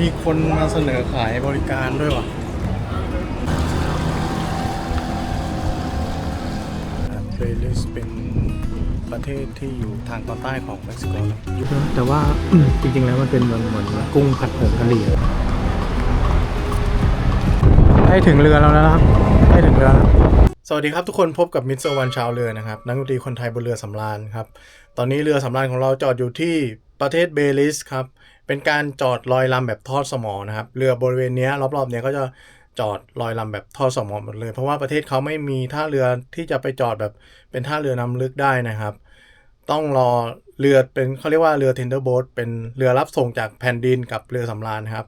มีคนมาเสนอขายบริการด้วยว่ะเบลิสเป็นประเทศที่อยู่ทางตอนใต้ของเม็กซิโกนะแต่ว่าจริงๆแล้วมันเป็นเหมือนเหมือนกุ้งผัดผงกะหรี่ได้ถึงเรือแล้วนะครับได้ถึงเรือแล้วสวัสดีครับทุกคนพบกับมิสเตอร์วันชาวเรือนะครับ นักดนตรีคนไทยบนเรือสำราญครับ ตอนนี้เรือสำราญของเราจอดอยู่ที่ประเทศเบลิสครับ เป็นการจอดลอยลำแบบทอดสมอนะครับ เรือบริเวณนี้รอบๆเนี้ยก็จะจอดลอยลำแบบทอดสมอหมดเลย เพราะว่าประเทศเขาไม่มีท่าเรือที่จะไปจอดแบบเป็นท่าเรือนำลึกได้นะครับ ต้องรอเรือเป็นเขาเรียกว่าเรือเทนเดอร์โบ๊ทเป็นเรือรับส่งจากแผ่นดินกับเรือสำราญนะครับ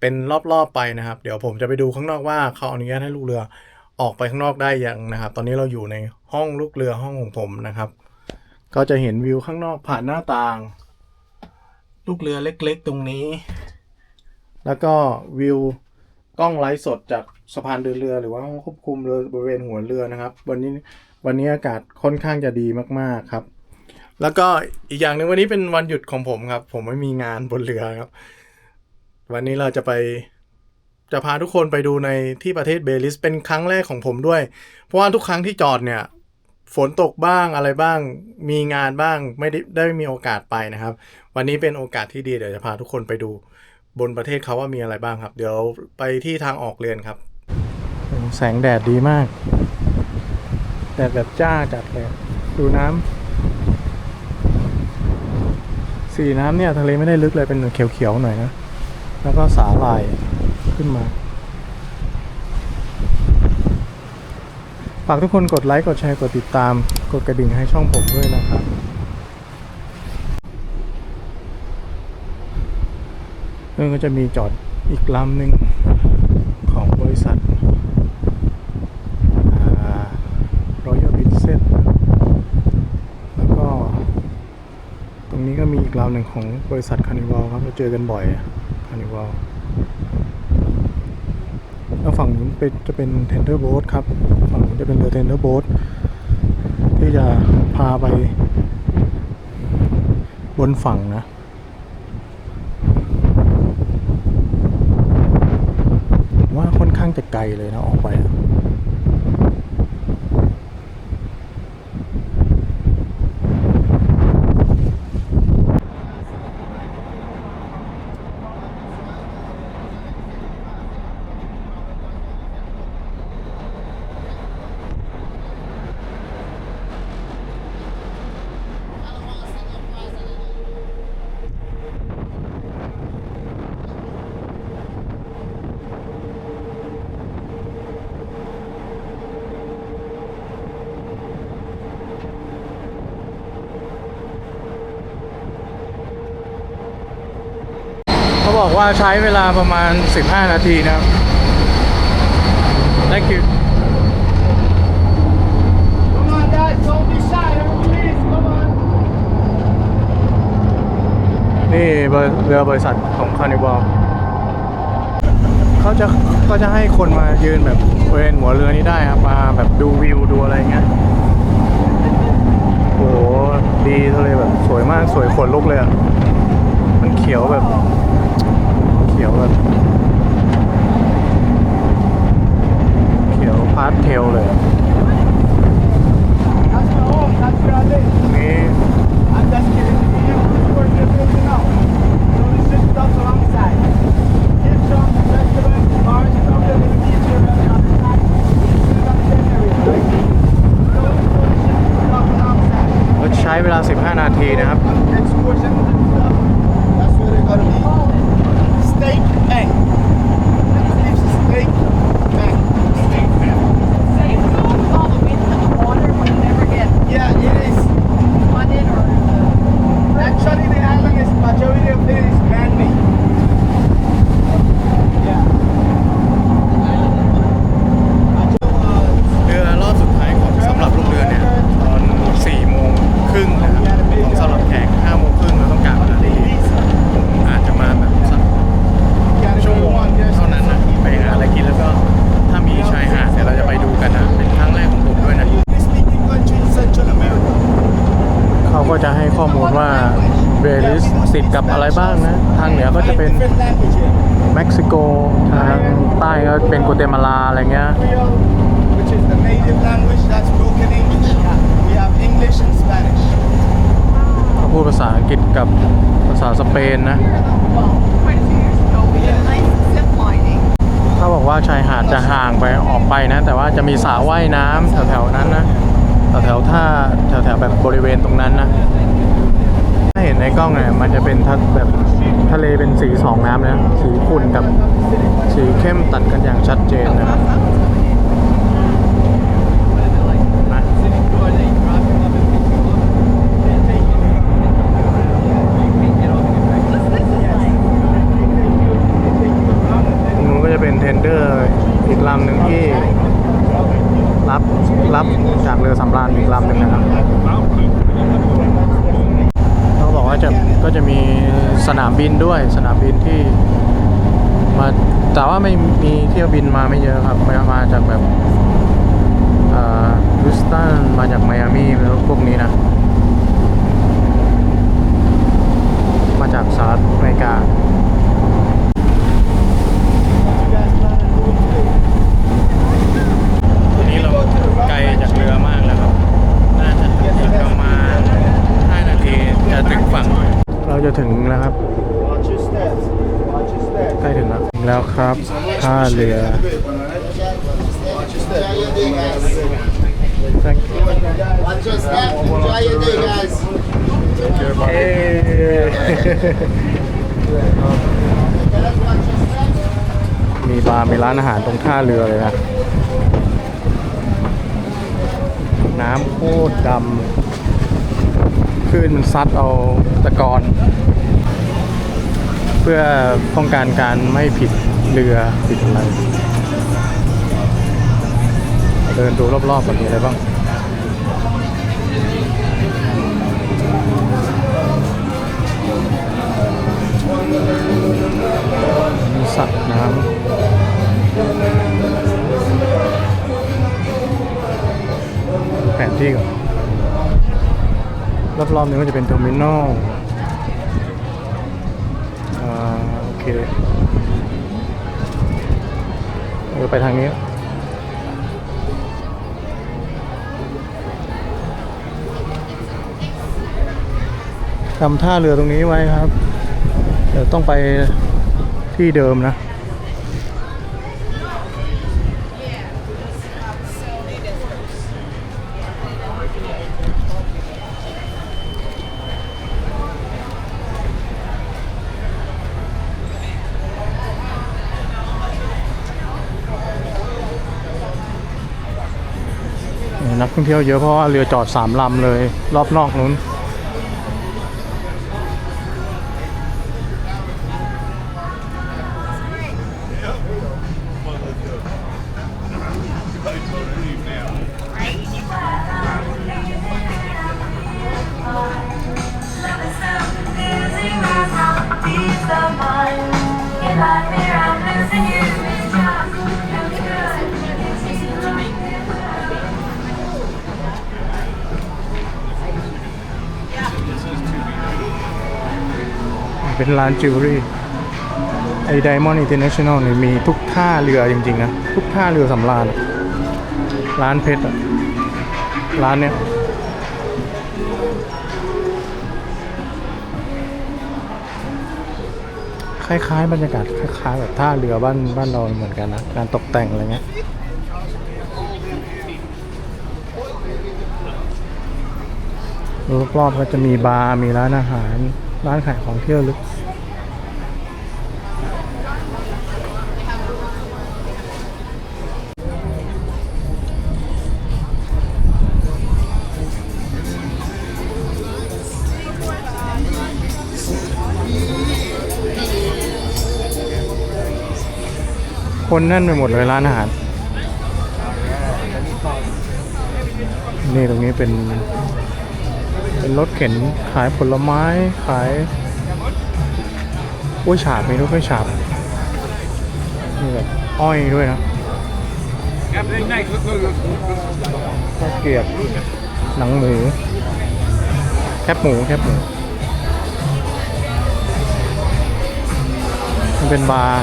เป็นรอบๆไปนะครับ เดี๋ยวผมจะไปดูข้างนอกว่าเขาอนุญาตให้ลูกเรือออกไปข้างนอกได้ยังนะครับ ตอนนี้เราอยู่ในห้องลูกเรือห้องของผมนะครับ ก็จะเห็นวิวข้างนอกผ่านหน้าต่าง ลูกเรือเล็กๆตรงนี้ แล้วก็วิวกล้องไลฟ์สดจากสะพานเดินเรือหรือว่าห้องควบคุมเรือบริเวณหัวเรือนะครับ วันนี้วันนี้อากาศค่อนข้างจะดีมากๆครับ แล้วก็อีกอย่างหนึ่งวันนี้เป็นวันหยุดของผมครับ ผมไม่มีงานบนเรือครับ วันนี้เราจะไปจะพาทุกคนไปดูในที่ประเทศเบลิสเป็นครั้งแรกของผมด้วย เพราะว่าทุกครั้งที่จอดเนี่ย ฝนตกบ้างอะไรบ้าง มีงานบ้างไม่ได้ได้มีโอกาสไปนะครับ วันนี้เป็นโอกาสที่ดีเดี๋ยวจะพาทุกคนไปดูบนประเทศเขาว่ามีอะไรบ้างครับ เดี๋ยวไปที่ทางออกเรือนครับแสงแดดดีมาก แดดแบบจ้าจัดเลย ดูน้ำสีน้ำเนี่ยทะเลไม่ได้ลึกเลยเป็นเขียวๆหน่อยนะ แล้วก็สาหร่ายขึ้นมา ฝากทุกคนกดไลค์ กดแชร์ กดติดตาม กดกระดิ่งให้ช่องผมด้วยนะครับซึ่ก็จะมีจอดอีกลำหนึ่งของบริษัท Royal Princess แล้วก็ ตรงนี้ก็มีอีกลำหนึ่งของบริษัทคานิวัลครับ เราเจอกันบ่อยคานิวัล แล้วฝั่งนู้นเป็นจะเป็นเทนเดอร์โบ๊ทครับ ฝั่งนู้นจะเป็นเรือเทนเดอร์โบ๊ทที่จะพาไป บนฝั่งนะว่าค่อนข้างจะไกลเลยนะออกไปอะ ว่าใช้เวลาประมาณ 15 นาทีนะครับ Thank you Come on, guys, don't be shy. Please, come on. นี่เบอร์เรือบริษัทของคานิวัลเขาจะก็จะให้คนมายืนแบบบริเวณหัวเรือนี้ได้ครับมาแบบดูวิวดูอะไรเงี้ยโอ้โหดีทะเลแบบสวยมากสวยขนลุกเลยอะมันเขียวแบบเขี ยวแบบเขียวพาสเทลเลยใช้เวลา 15 นาทีนะครับ Excursion and stuff. That's where they're gonna be. Steak bank. It's steak bank. Steak bank. Safe zone with all the wind and the water would never get Yeah, it is. flooded or uh, Actually, the island is majority of it is man-made. Yeah. เรือรอบสุดท้ายของสำหรับลูกเรือเนี่ย ตอน4โมงครึ่งนะครับของสำหรับแขก5โมงครึ่งเราต้องกลับนะที่ผมอาจจะมา จะให้ข้อมูลว่าเบลิสติดกับอะไรบ้างนะ ทางเหนือก็จะเป็น Different language here. เม็กซิโก ทางใต้ก็เป็นกัวเตมาลาอะไรเงี้ย Creole, which is the native language, that's broken English. We have English and Spanish. เขาพูดภาษาอังกฤษกับภาษาสเปนนะ Well, quite a few years ago, we did nice zip lining. เขาบอกว่าชายหาดจะห่างไปออกไปนะ แต่ว่าจะมีสระว่ายน้ำแถวๆนั้นนะ แถวๆท่าแถวๆแบบบริเวณตรงนั้นนะถ้า เห็นในกล้องเนี่ยมันจะเป็นทัแบบทะเลเป็นสีสองน้ำนะ สีขุ่นกับสีเข้มตัดกันอย่างชัดเจนนะครับนะ What's this like? ตรงนู้นก็จะเป็นเทนเดอร์อีกลำหนึ่งที่รับรับจากเรือสำราญอีกลำหนึ่งนะครับเขาบอกว่าจะ ก็จะมีสนามบินด้วยสนามบินที่มาแต่ว่าไม่มีเที่ยวบินมาไม่เยอะครับมามาจากแบบฮิสตันมาจากไมอามี่แล้วพวกนี้นะ มาจากสหรัฐอเมริกาที่ไกลจากเรือมากแล้วครับ น่าจะอีกประมาณ5นาทีจะถึงฝั่ง เราจะถึงแล้วครับ Watch your steps. Watch your steps. ใกล้ถึงแล้วถึงแล้วครับท่าเรือ Watch your steps. Thank you Watch your step. Enjoy your day, guys. เอ้มีบาร์มีร้านอาหารตรงท่าเรือเลยนะ น้ำโคตรดำ คลื่นมันซัดเอาตะกอน เพื่อป้องกันการไม่ผิดเรือผิดอะไรเดินดูรอบๆก่อนมีอะไรบ้างมีสัตว์น้ำแผนที่ก่อน รอบๆนี้ก็จะเป็นเทอร์มินอลอ่าโอเคเออไปทางนี้จำท่าเรือตรงนี้ไว้ครับเดี๋ยวต้องไปที่เดิมนะ ท่องเที่ยวเยอะเพราะว่าเรือจอดสามลำเลย รอบนอกนู้น เป็นร้านจิวเวลรี่ไอ้ Diamond International เนี่ยมีทุกท่าเรือจริงๆนะ ทุกท่าเรือสำราญร้านเพชรอะร้านเนี้ยคล้ายๆบรรยากาศคล้ายๆแบบท่าเรือบ้านบ้านเราเหมือนกันนะ การตกแต่งอะไรเงี้ยรอบๆก็จะมีบาร์มีร้านอาหาร ร้านขายของเที่ยวลึก คนแน่นไปหมดเลยร้านอาหาร นี่ตรงนี้เป็น เป็นรถเข็นขายผลไม้ขายกล้วยฉาบมีด้วยกล้วยฉาบนี่แบบอ้อยด้วยนะข้าวเกียบหนังหมูแคบหมูแคบหมูมันเป็นบาร์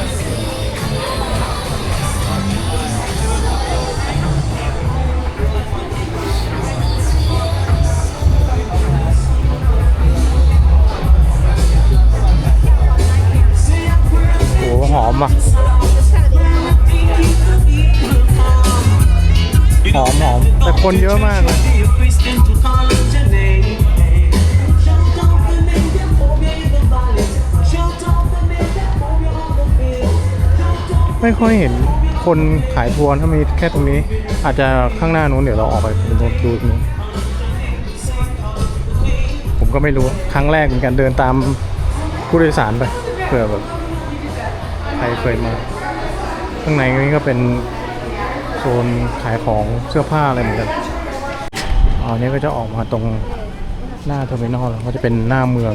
มอะหอมหอมแต่คนเยอะมากเลยไม่ค่อยเห็นคนขายทัวร์ถ้ามีแค่ตรงนี้ อาจจะข้างหน้านู้นเดี๋ยวเราออกไปดูดูนู้นผมก็ไม่รู้ครั้งแรกเหมือนกันเดินตามผู้โดยสารไปเผื่อแบบ รเคยมา ข้างในนี้ก็เป็นโซนขายของเสื้อผ้าอะไรเหมือนกันอ๋ออันนี้ก็จะออกมาตรงหน้าเทอร์มินอลแล้วก็จะเป็นหน้าเมือง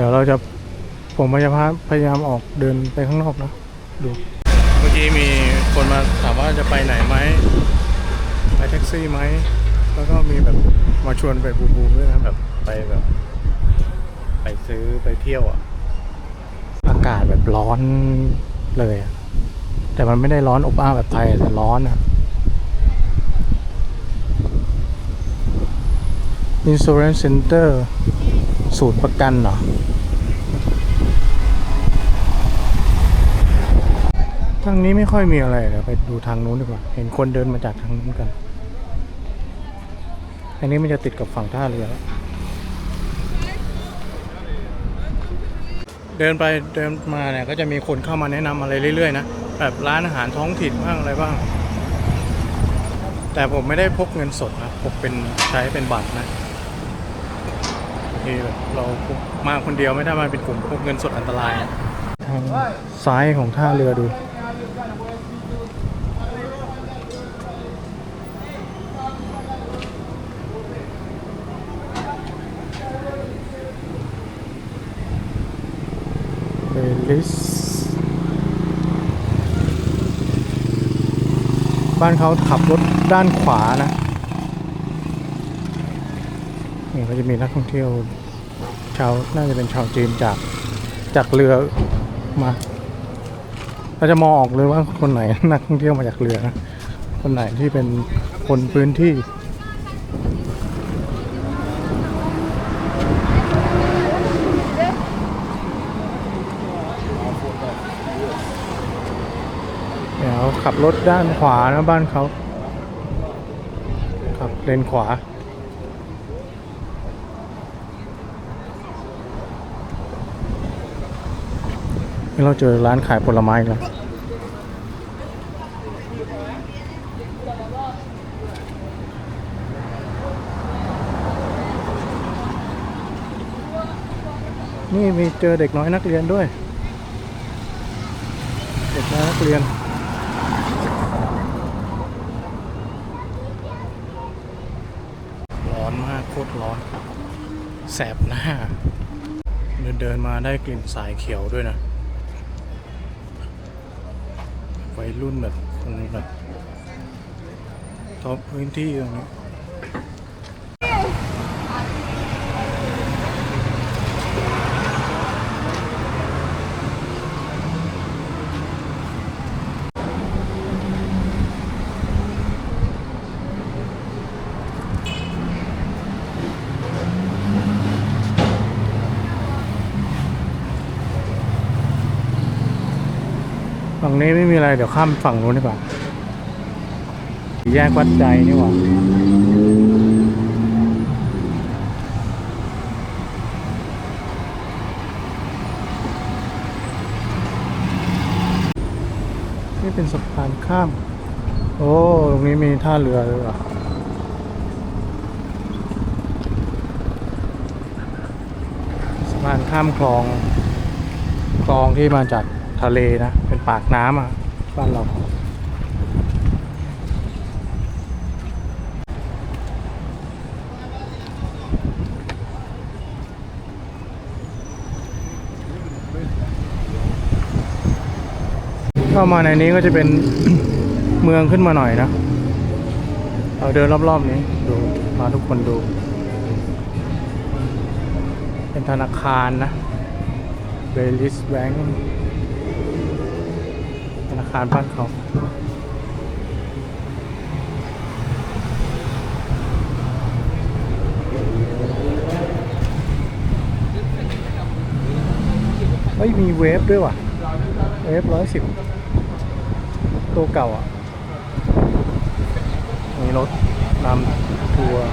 ดี๋ยวเราจะผมพยายามพยายามออกเดินไปข้างนอกนะดูเมื่อกี้มีคนมาถามว่าจะไปไหนไหมไปแท็กซี่ไหมแล้วก็มีแบบมาชวนไปบูบูด้วยนะแบบไปแบบ ไปซื้อไปเที่ยวอะ อากาศแบบร้อนเลยอะแต่มันไม่ได้ร้อนอบอ้าวแบบไทยแต่ร้อนอะ Insurance Center สูตรประกันเหรอางนี้ไม่ค่อยมีอะไรเดี๋ยวไปดูทางนู้นดีกว่า เห็นคนเดินมาจากทางนู้นกัน อันนี้มันจะติดกับฝั่งท่าเรือแล้วเดินไปเดินมาเนี่ยก็จะมีคนเข้ามาแนะนำอะไรเรื่อยๆนะแบบร้านอาหารท้องถิ่นบ้างอะไรบ้าง แต่ผมไม่ได้พกเงินสดนะผมเป็นใช้เป็นบัตรนะที่แบบเรามาคนเดียวไม่ได้มาเป็นกลุ่มพกเงินสดอันตรายอะทางซ้ายของท่าเรือดู เบลิสบ้านเขาขับรถด้านขวานะนี่ก็จะมีนักท่องเที่ยวชาวน่าจะเป็นชาวจีนจากจากเรือมาเราจะมองออกเลยว่าคนไหนนักท่องเที่ยวมาจากเรือนะคนไหนที่เป็นคนพื้นที่ เดี๋ยว ขับรถด้านขวานะบ้านเขาขับเลนขวา เราเจอร้านขายผลไม้แล้วนี่มีเจอเด็กน้อยนักเรียนด้วย เด็กน้อยนักเรียน ร้ อนมากโคตรร้อน แสบหน้า เดินเดินมาได้กลิ่นสายเขียวด้วยนะวัยรุ่นแบบคนแบบท็อปพื้นที่ตรงนี้ งนี้ไม่มีอะไรเดี๋ยวข้ามฝั่งนู้นดีกว่า แยกวัดใจนี่หว่านี่เป็นสะพานข้าม โอ้ ตรงนี้มีท่าเรือด้วยว่ะสะพานข้ามคลอง คลองที่มาจาก ทะเลนะ เป็นปากน้ำอะ บ้านเรา เข้ามาในนี้ก็จะเป็น เมืองขึ้นมาหน่อยนะ เราเดินรอบๆนี้ดูมาทุกคนดู เป็นธนาคารนะเบลิสแบงค์ คารบ้านเขาเฮ้ย มีเวฟด้วยว่ะ เวฟร้อยสิบตัวเก่าอะ มีรถนำทัวร์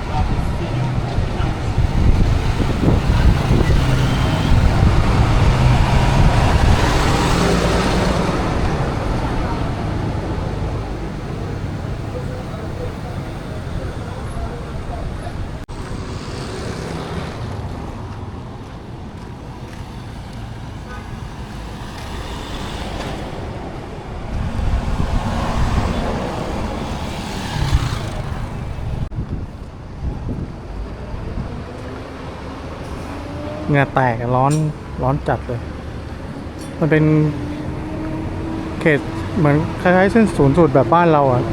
งื่อแตกร้อนร้อนจัดเลย มันเป็นเขตเหมือนคล้ายๆเส้นศูนย์สูตรแบบบ้านเราอะ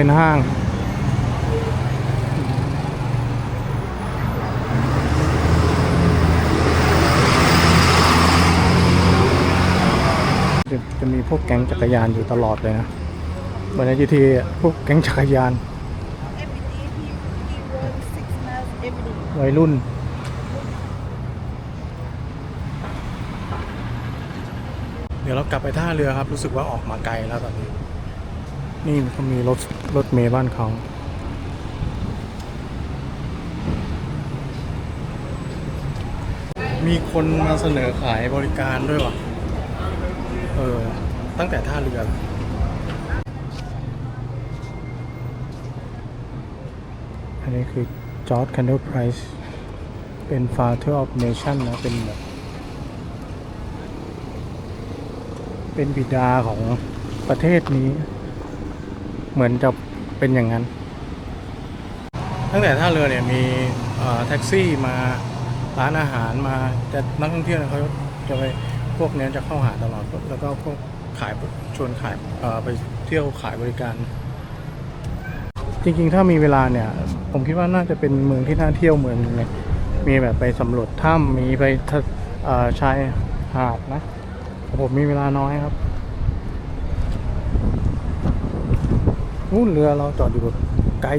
เป็นห้างจะจะมีพวกแก๊งจักรยานอยู่ตลอดเลยนะเหมือนในจีทีพวกแก๊งจักรยานวัยรุ่นเดี๋ยวเรากลับไปท่าเรือครับ รู้สึกว่าออกมาไกลแล้วตอนนี้ นี่เขามีรถรถเมย์บ้านเขามีคนมาเสนอขายบริการด้วยว่ะ เออ ตั้งแต่ท่าเรือ อันนี้คือจอร์ดคันเดลไพรส์เป็น Father of Nation นะ เป็นแบบเป็นบิดาของประเทศนี้ เหมือนจะเป็นอย่างนั้น ตั้งแต่ท่าเรือเนี่ยมีเอ่อแท็กซี่มาร้านอาหารมาแต่นักท่องเที่ยวเนี่ยเขาจะไปพวกเนี้ยจะเข้าหาตลอดแล้วก็พวกขายชวนขายเอ่อไปเที่ยวขายบริการ จริงๆ ถ้ามีเวลาเนี่ย ผมคิดว่าน่าจะเป็นเมืองที่น่าเที่ยวเมืองหนึงเลยมีแบบไปสำรวจถ้ำมีไปทะเอ่อชายหาดนะแต่ผมมีเวลาน้อยครับ นู้นเรือเราจอดอยู่แบบไกล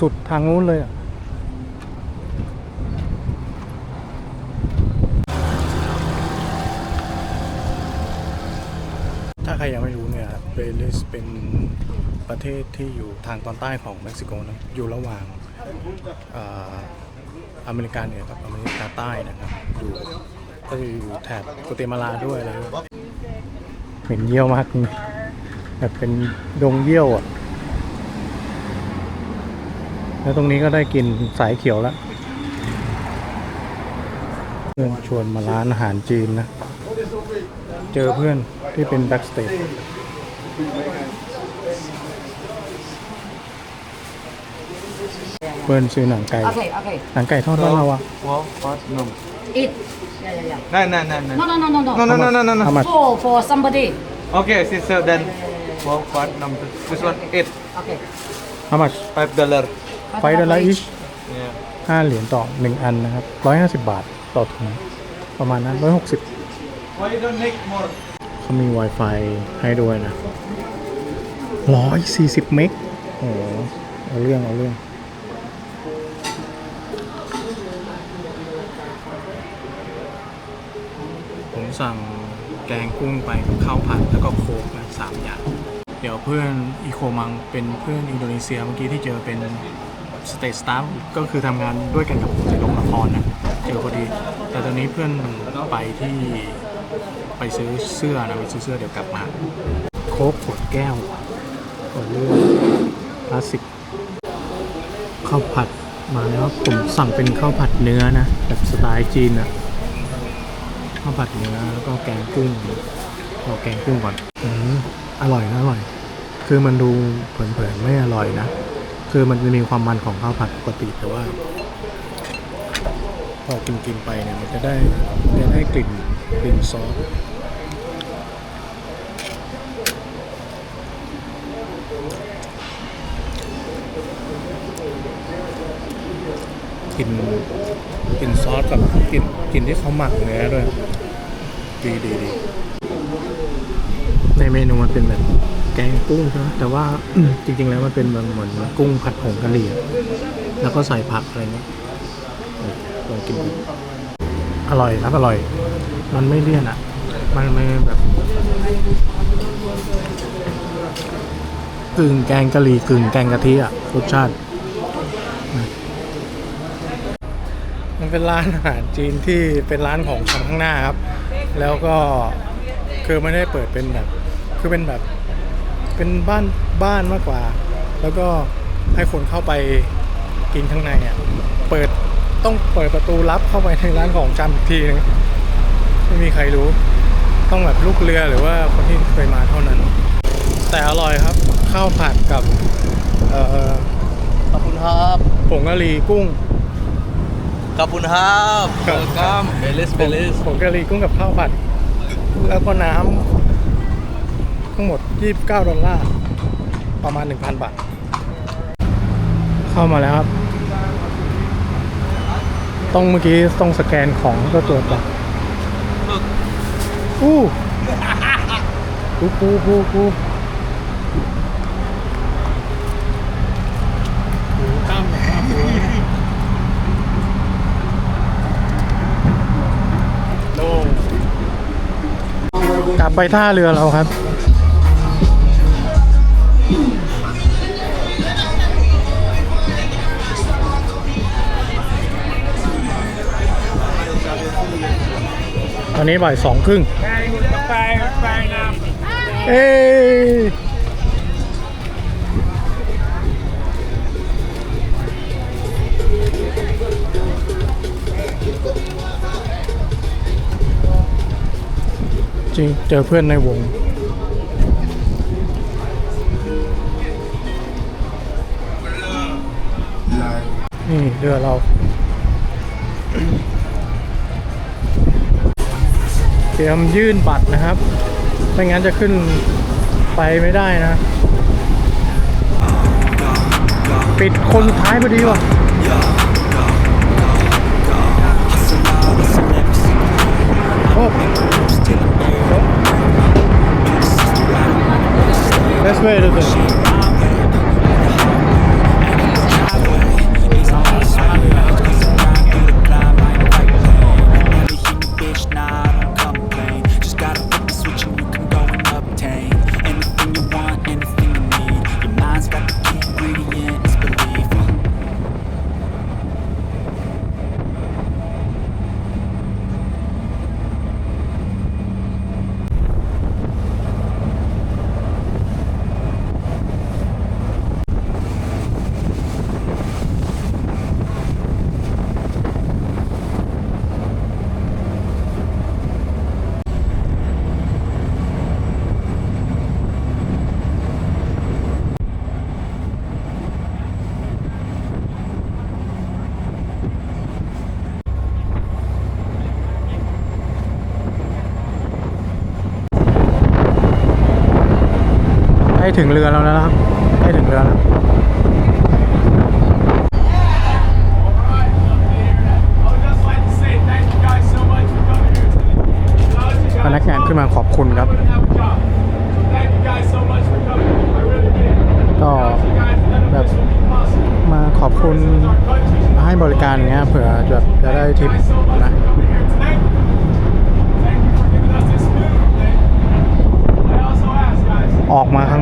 สุดทางนู้นเลยอะถ้าใครยังไม่รู้เนี่ยเบลิสเป็นประเทศที่อยู่ทางตอนใต้ของเม็กซิโกนะอยู่ระหว่างเอ่อเมริกาเหนือกับอเมริกาใต้นะครับอยู่ก็จะอยู่แถบโกเตมาลาด้วยอะไรด้วยเห็นเยี่ยวมากนี่ แบบเป็นดงเยี่ยวอะ แล้วตรงนี้ก็ได้กินสายเขียวแล้วเพื่อนชวนมาร้านอาหารจีนนะ เจอเพื่อนที่เป็นแบ็กสเตจเพื่อนซื้อหนังไก่ Okay, okay. หนังไก่ทอดบ้านเราอะ Well, what? No. Eat. Yeah, yeah, yeah. No, no, no, no. No, no, no, no, no. No, no, no, no, no, no. How much? For for somebody. Okay, sister, then. Well, what number? This one, eight. Okay. how much Five dollar. ไฟดอลลาร์อิช Yeah. ห้าเหรียญต่อหนึ่งอันนะครับร้อยห้าสิบบาทต่อถุงประมาณนั้นร้อยหกสิบ Why don't make more? เขามี Wi-Fi ให้ด้วยนะร้อยสี่สิบเมกโอ้โหเอาเรื่อง เอาเรื่อง ผมสั่งแกงกุ้งไปกับข้าวผัดแล้วก็โค้กนะสามอย่าง เดี๋ยวเพื่อนอีโคมังเป็นเพื่อนอินโดนีเซียเมื่อกี้ที่เจอเป็นสเตทสตาฟก็คือทำงานด้วยกันกับผมในโรงละครนะเจอพอดี แต่ตอนนี้เพื่อนไปที่ไปซื้อเสื้อนะไปซื้อเสื้อเดี๋ยวกลับมาโค้กขวดแก้วขวดเลือดคลาสสิกข้าวผัดมาแล้วผมสั่งเป็นข้าวผัดเนื้อนะแบบสไตล์จีนอะข้าวผัดเนื้อแล้วก็แกงกุ้งเอาแกงกุ้งก่อนอืม อร่อยนะอร่อย คือมันดูเผินๆไม่อร่อยนะ คือมันจะมีความมันของข้าวผัดปกติแต่ว่า พอกินกินๆไปเนี่ยมันจะได้จะได้กลิ่นกลิ่นซอสกลิ่นกลิ่นซอสกับกลิ่นกลิ่นที่เขาหมักเนื้อด้วย ดีดีดี ในเมนูมันเป็นแบบแกงกุ้งใช่ไหมแต่ว่าจริง ๆ แล้วมันเป็นแบบเหมือนกุ้งผัดผงกะหรี่ แล้วก็ใส่ผักอะไรเงี้ยลองกินดูอร่อยครับอร่อย มันไม่เลี่ยนอะ มันไม่แบบกึ่งแกงกะหรี่กึ่งแกงกะทิอะรสชาติ มันเป็นร้านอาหารจีนที่เป็นร้านของชำข้างหน้าครับ แล้วก็คือไม่ได้เปิดเป็นแบบ คือเป็นแบบเป็นบ้านบ้านมากกว่า แล้วก็ให้คนเข้าไปกินข้างในอะเปิดต้องเปิดประตูลับเข้าไปในร้านของจำอีกทีนึงไม่มีใครรู้ ต้องแบบลูกเรือหรือว่าคนที่เคยมาเท่านั้น แต่อร่อยครับข้าวผัดกับเอ่อขอบคุณครับผงกะหรี่กุ้งขอบคุณครับครับ Welcome เบลิสเบลิสผงกะหรี่กุ้งกับข้าวผัด แล้วก็น้ำ ทั้งหมด 29 ดอลลาร์ ประมาณ 1,000 บาท เข้ามาแล้วครับ ต้องเมื่อกี้ต้องสแกนของก็ตรวจก่อนอู้ปูปูปูปูปูตั้มแบบว่าปูโลกลับไปท่าเรือเราครับ อนนี้บ่ายสองครึ่งเอ้ยจริงเจอเพื่อนในวงนี่เรือเรา เตรียมยื่นบัตรนะครับ ไม่งั้นจะขึ้นไปไม่ได้นะ ปิดคนสุดท้ายพอดีว่ะโอ้ Let's wait a bit. ถึงเรือเราแล้วนะครับใกล้ถึงเรือแล้วพนักงานขึ้นมาขอบคุณครับ ก็แบบมาขอบคุณให้บริการเงี้ยเผื่อแบบจะได้ทิปนะ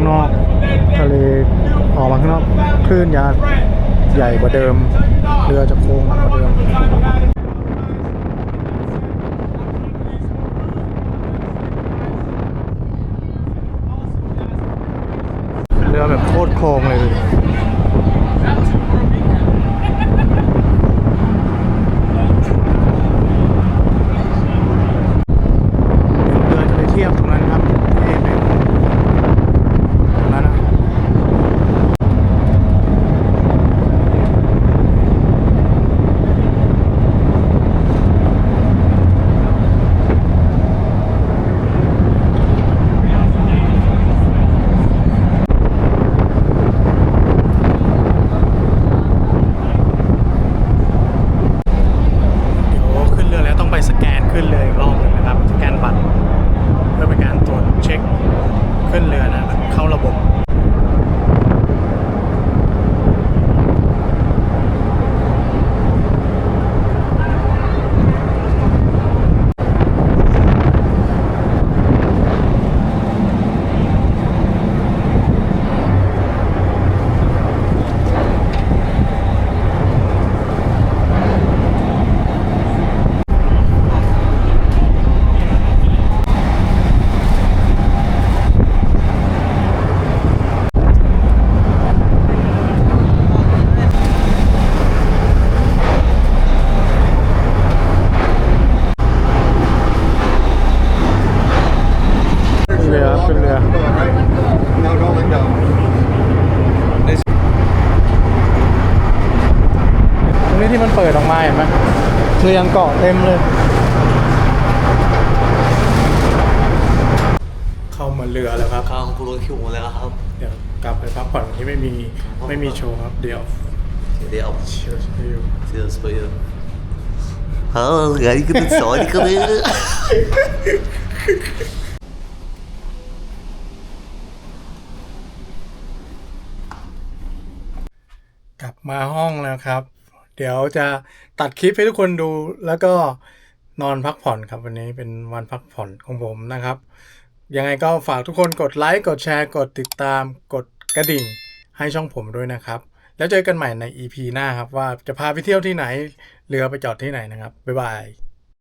างนอกทะเลออกมาข้างนอกคลื่นยาใหญ่กว่าเดิม เรือจะโค้งมากกว่าเดิมเรือแบบโคตรโค้งเลย ที่มันเปิดออกมาเห็นไหมเรือยังเกาะเต็มเลย เข้ามาเรือแล้วครับ ข้าวของกูรู้คิวหมดแล้วครับ เดี๋ยวกลับไปพักผ่อนวันนี้ไม่มีไม่มีโชว์ครับ เดี๋ยวเดี๋ยวเชียร์ให้อยู่เดี๋ยวสเปย์เฮ้ยไงก็เป็นสอนกันเลยกลับมาห้องแล้วครับ เดี๋ยวจะตัดคลิปให้ทุกคนดูแล้วก็นอนพักผ่อนครับวันนี้เป็นวันพักผ่อนของผมนะครับ ยังไงก็ฝากทุกคนกดไลค์กดแชร์ กดติดตาม กดกระดิ่งให้ช่องผมด้วยนะครับ แล้วเจอกันใหม่ใน EP หน้าครับว่าจะพาไปเที่ยวที่ไหนเรือไปจอดที่ไหนนะครับ บ๊ายบาย